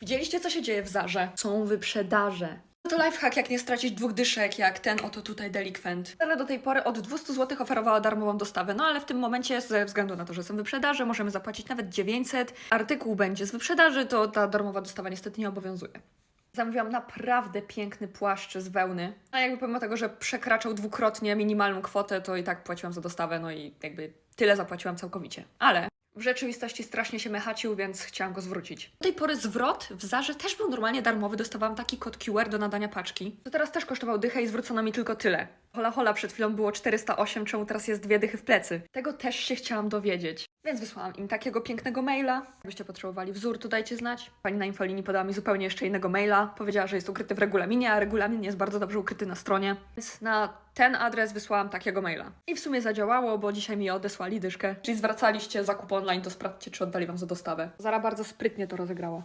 Widzieliście, co się dzieje w Zarze? Są wyprzedaże. To lifehack, jak nie stracić dwóch dyszek, jak ten oto tutaj delikwent. Zara do tej pory od 200 zł oferowała darmową dostawę, no ale w tym momencie, ze względu na to, że są wyprzedaże, możemy zapłacić nawet 900. Artykuł będzie z wyprzedaży, to ta darmowa dostawa niestety nie obowiązuje. Zamówiłam naprawdę piękny płaszcz z wełny. A jakby pomimo tego, że przekraczał dwukrotnie minimalną kwotę, to i tak płaciłam za dostawę, no i jakby tyle zapłaciłam całkowicie. Ale w rzeczywistości strasznie się mechacił, więc chciałam go zwrócić. Do tej pory zwrot w Zarze też był normalnie darmowy. Dostawałam taki kod QR do nadania paczki. To teraz też kosztował dychę i zwrócono mi tylko tyle. Hola hola, przed chwilą było 408, czemu teraz jest dwie dychy w plecy? Tego też się chciałam dowiedzieć. Więc wysłałam im takiego pięknego maila. Jakbyście potrzebowali wzór, to dajcie znać. Pani na infolinii podała mi zupełnie jeszcze innego maila. Powiedziała, że jest ukryty w regulaminie, a regulamin jest bardzo dobrze ukryty na stronie. Więc na ten adres wysłałam takiego maila. I w sumie zadziałało, bo dzisiaj mi odesłali dyszkę. Czyli zwracaliście zakup online, to sprawdźcie, czy oddali wam za dostawę. Zara bardzo sprytnie to rozegrała.